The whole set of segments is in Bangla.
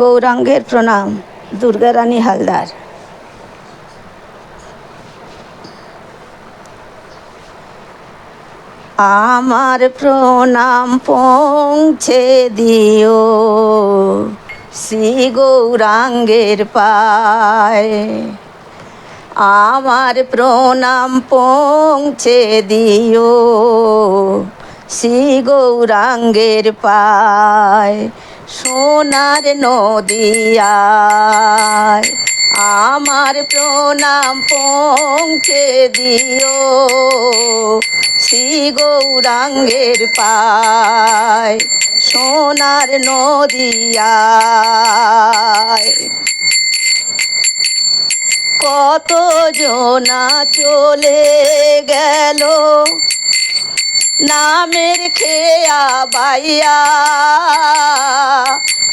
গৌরাঙ্গের প্রণাম দুর্গারানী হালদার। আমার প্রণাম পৌঁছে দিও, শ্রী গৌরাঙ্গের পায়। আমার প্রণাম পৌঁছে দিও, শ্রী গৌরাঙ্গের পায়। সোনার নদিয়ায় আমার প্রণাম পৌঁছে দিও। শ্রী গৌরাঙ্গের পায় সোনার নদিয়ায়। কত জনা চলে গেল নামের খেয়া বাইয়া,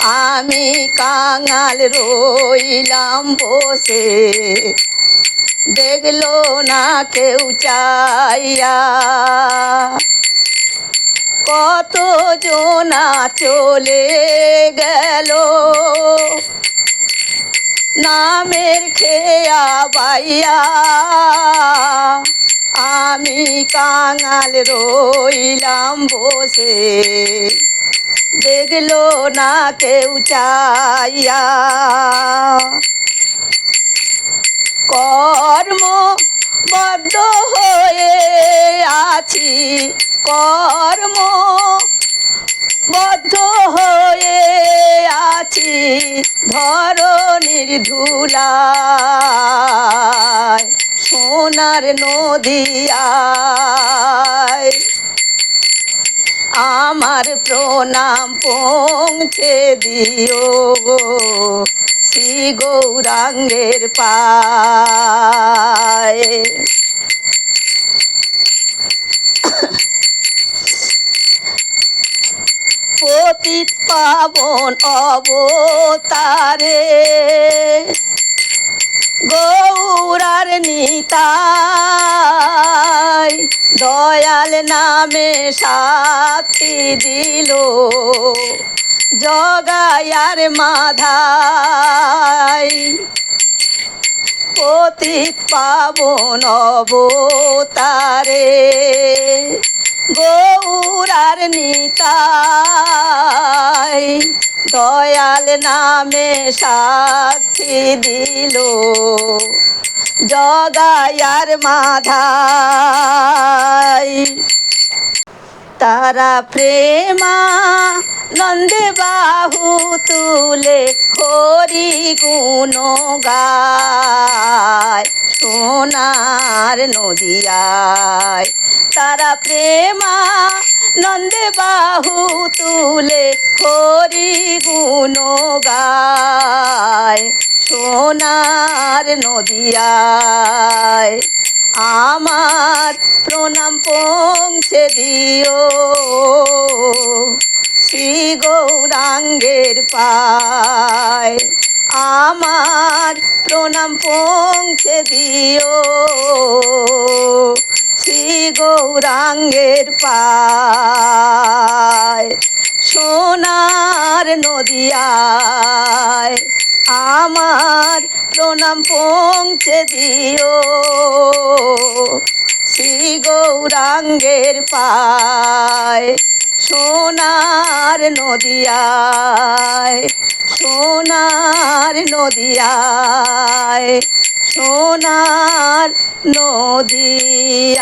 আমি কাঙাল রইলাম বসে। দেখল না কেউ চাইয়া। কত জোনা চলে গেল? নামের খেয়া বাইয়া আমি কাঙাল রইলাম বসে। দেখল না কেউ চাইয়া। কর্ম বদ্ধ হয়ে আছি। কর্ম বদ্ধ হয়ে আছি। ধরণীর ধুলায় সোনার নদিয়ায় আমার প্রণাম পৌঁছে দিও শ্রী গৌরাঙ্গের পায়। পতিত পাবন অবতারে গৌরার নিতাই দয়াল নামে সাথি দিল। জগায়ার মাধাই পতিত পাবন অবতারে গৌরার নিতাই দয়াল নামে সাক্ষী দিল। জগায়ার মাধাই তারা প্রেমা, নন্দে বাহু তুলে হরি গুণ গায় সোনার নদিয়ায় তারা প্রেমা, নন্দে বাহু তুলে হরি গুণ গায় সোনার নদিয়ায় আমার প্রণাম পৌঁছে দিও। শ্রী গৌরাঙ্গের পায় আমার প্রণাম পৌঁছে দিও। শ্রী গৌরাঙ্গের পায় সোনার নদিয়ায় আমার প্রণাম পৌঁছে দিও। শ্রী গৌরাঙ্গের পায় সোনার নদিয়ায় সোনার নদিয়ায় সোনার নদিয়ায়।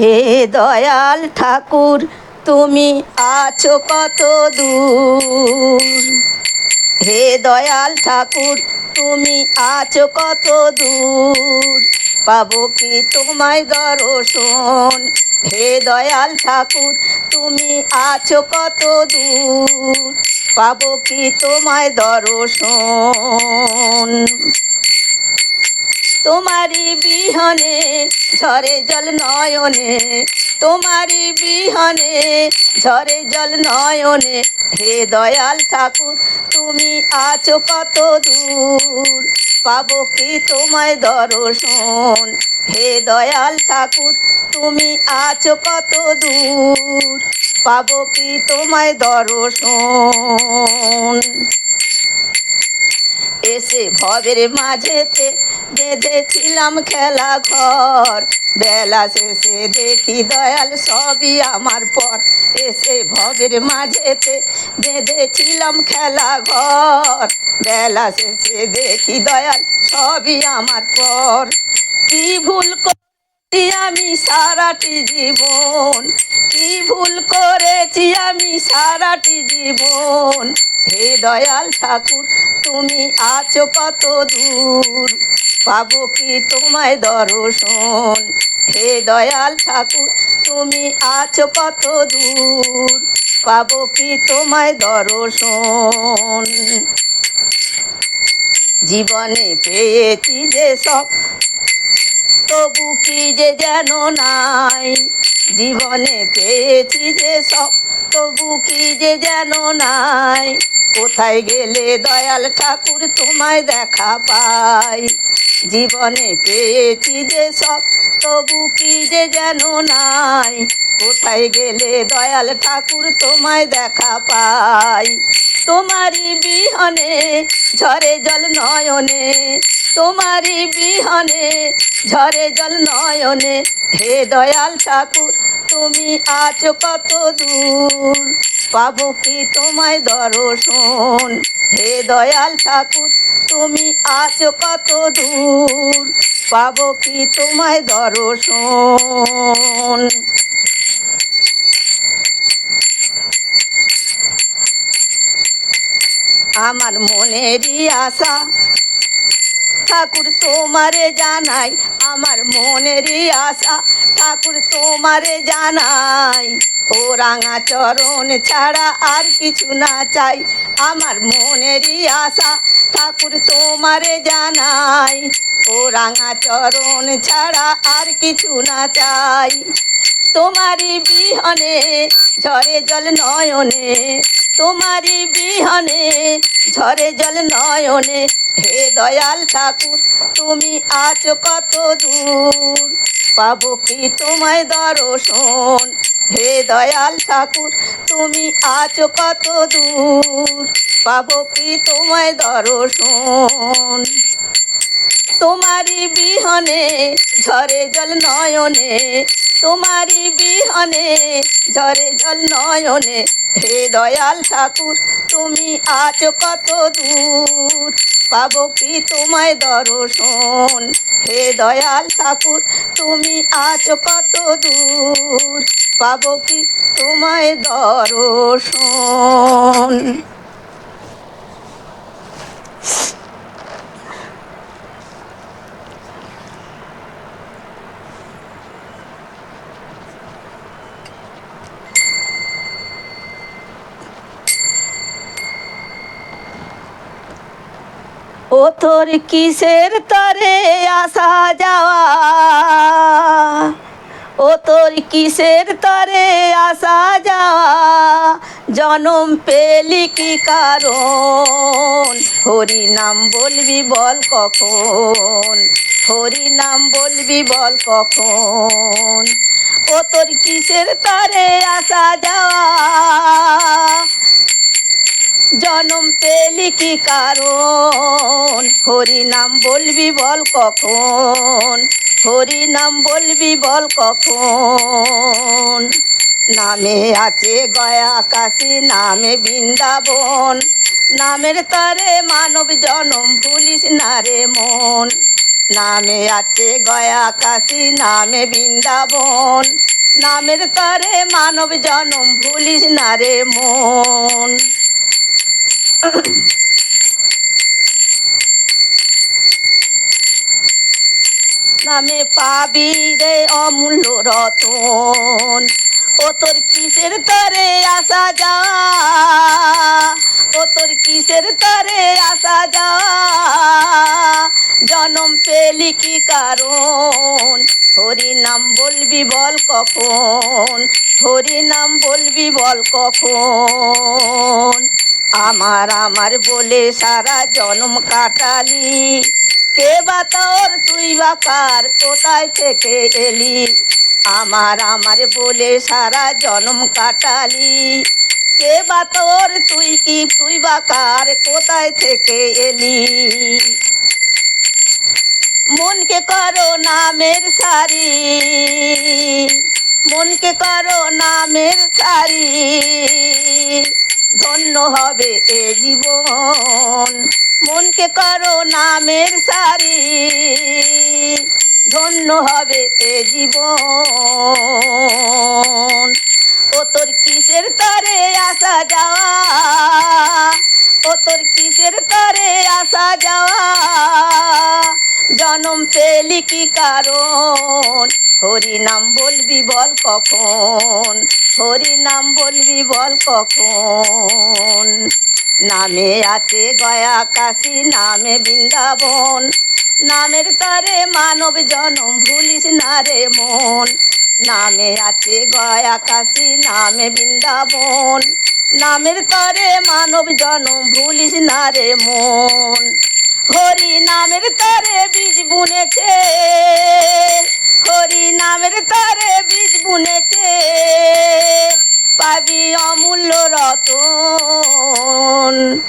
হে দয়াল ঠাকুর, তুমি আছো কত দূর? হে দয়াল ঠাকুর, তুমি আছো কত দূর? পাবো কি তোমায় দর্শন? হে দয়াল ঠাকুর, তুমি আছো কত দূর? পাবো কি তোমায় দর্শন? তোমারই বিহনে ঝরে জল নয়নে, তোমারই বিহনে ঝরে জল নয়নে। হে দয়াল ঠাকুর, তুমি আছো কত দূর, পাবো কি তোমায় দর্শন? হে দয়াল ঠাকুর, তুমি আছো কত দূর, পাবো কি তোমায় দর্শন? এসে ভবের মাঝেতে বেঁধেছিলাম খেলা ঘর। বেলা শেষে দেখি দয়াল সবই আমার পর। এসে ভবের মাঝেতে বেঁধেছিলাম খেলা ঘর। বেলা শেষে দেখি দয়াল সবই আমার পর। কি ভুল করেছি আমি সারাটি জীবন? কি ভুল করেছি আমি সারাটি জীবন? হে দয়াল ঠাকুর তুমি আছো কত দূর? পাবো কি তোমায় দর্শন? হে দয়াল ঠাকুর, তুমি আছো কত দূর? পাবো কি তোমায় দর্শন? জীবনে পেয়েছি যে সব, তবু কি যে যেন নাই? জীবনে পেয়েছি যে সব, তবু কি যে যেন নাই? কোথায় গেলে দয়াল ঠাকুর তোমায় দেখা পাই? জীবনে পেয়েছি যে সব, তবু কি যে যেন নাই? কোথায় গেলে দয়াল ঠাকুর তোমায় দেখা পাই? তোমারই বিহনে ঝরে জল নয়নে, তোমারই বিহনে ঝরে জল নয়নে। হে দয়াল ঠাকুর, তুমি আছো কত দূর? পাবো কি তোমায় দর্শন? হে দয়াল ঠাকুর, তুমি আছো কত দূর? পাবো কি তোমায় দর্শন? আমার মনেরই আশা, ঠাকুর তোমারে জানাই। আমার মনেরই আশা, ঠাকুর তোমারে জানাই। ও রাঙা চরণ ছাড়া আর কিছু না চাই। আমার মনেরই আশা ঠাকুর তোমারে জানাই। ও রাঙা চরণ ছাড়া আর কিছু না চাই। তোমারই বিহনে ঝরে জল নয়নে, তোমারই বিহনে ঝরে জল নয়নে। হে দয়াল ঠাকুর, তুমি আছো কত দূর? পাবো কি তোমায় দর্শন? হে দয়াল ঠাকুর, তুমি আছো কত দূর? পাবো কি তোমায় দর্শন? তোমারই বিহনে ঝরে জল নয়নে, তোমারই বিহনে ঝরে জল নয়নে। হে দয়াল ঠাকুর, তুমি আছো কত দূর? পাবো কি তোমায় দর্শন? হে দয়াল ঠাকুর তুমি আছো কত দূর? পাবো কি তোমায় দর্শন? ও তোর কিসের তরে আসা যাওয়া? ও তোর কিসের তরে আসা যাওয়া? জনম পেলি কি কারণ? হরি নাম বলবি বল কখন? হরি নাম বলবি বল কখন? ও তোর কিসের তরে আসা যাওয়া? কি কারণ? হরি নাম বলবি বল কখন? হরি নাম বলবি বল কখন? নামে আছে গয়া কাশি নামে বৃন্দাবন। নামের তরে মানব জনম ভুলিস না রে মন। নামে আছে গয়া কাশি নামে বৃন্দাবন। নামের তরে মানব জনম ভুলিস না রে মন। নামে পাবি রে অমূল্য রতন। ও তোর কিসের তরে আসা যা? ও তোর কিসের তরে আসা যা? জনম পেলি কি কারণ? হরি নাম বলবি বল কখন? হরি নাম বলবি বল কখন? আমার আমার বলে সারা জনম কাটালি। কে বা তোর, তুই বা কার, কোথায় থেকে এলি? আমার আমার বলে সারা জনম কাটালি। কে বা তোর, তুই কি, তুই বা কার, কোথায় থেকে এলি? মনকে করো নামের সারি। মনকে করো নামের সারি। ধন্য হবে এ জীবন। মনকে করো নামের সারি। ধন্য হবে এ জীবন। ও তোর কিসের তারে আসা যাওয়া? ও তোর কিসের তারে আসা যাওয়া? জনম পেলি কি কারণ? হরি নাম বলবি বল কখন? হরি নাম বলবি বল কখন? নামে আছে গয়া কাশি, নামে বৃন্দাবন। নামের তারে মানব জনম ভুলিস না রে মন। নামে আছে গয়া কাশি, নামে বৃন্দাবন। নামের তরে মানব জনম ভুলিস না রে মন। হরি নামের তরে বীজ বুনেছে। হরি নামের তরে বীজ বুনেছে। পাবি অমূল্য রতন।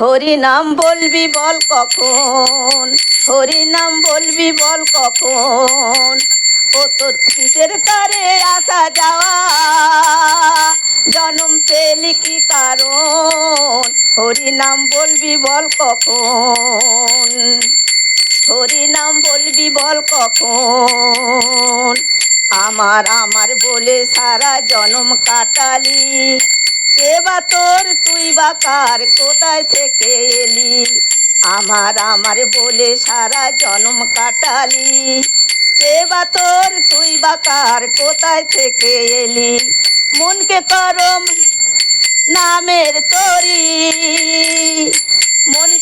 হরি নাম বলবি বল কখন? হরি নাম বলবি বল কখন? ও তোর কিসের তারে আসা যাওয়া? জনম পেলি কি কারণ? হরি নাম বলবি বল কখন? হরি নাম বলবি বল কখন? আমার আমার বলে সারা জনম কাটালি। কে বা তোর, তুই বা কার, কোথায় থেকে এলি? আমার আমার বলে সারা জনম কাটালি। কে বা তোর, তুই বা কার, কোথায় থেকে এলি? মনকে করম নামের তরি।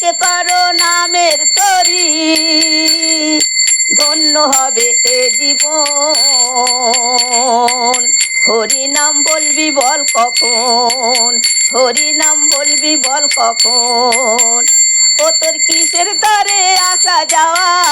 মনকে করো নামের তরি। ধন্য হবে এ জীবন। হরি নাম বলবি বল কখন? হরি নাম বলবি বল কখন? ও তোর কিসের তারে আসা যাওয়া?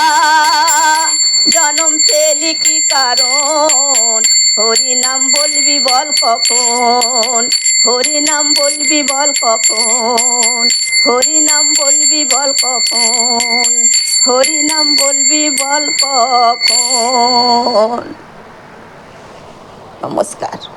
জনম পেলি কি কারণ? হরি নাম বলবি বল কখন? হরি নাম বলবি বল কখন? হরি নাম বলবি বল কখন? হরি নাম বলবি বল কখন? নমস্কার।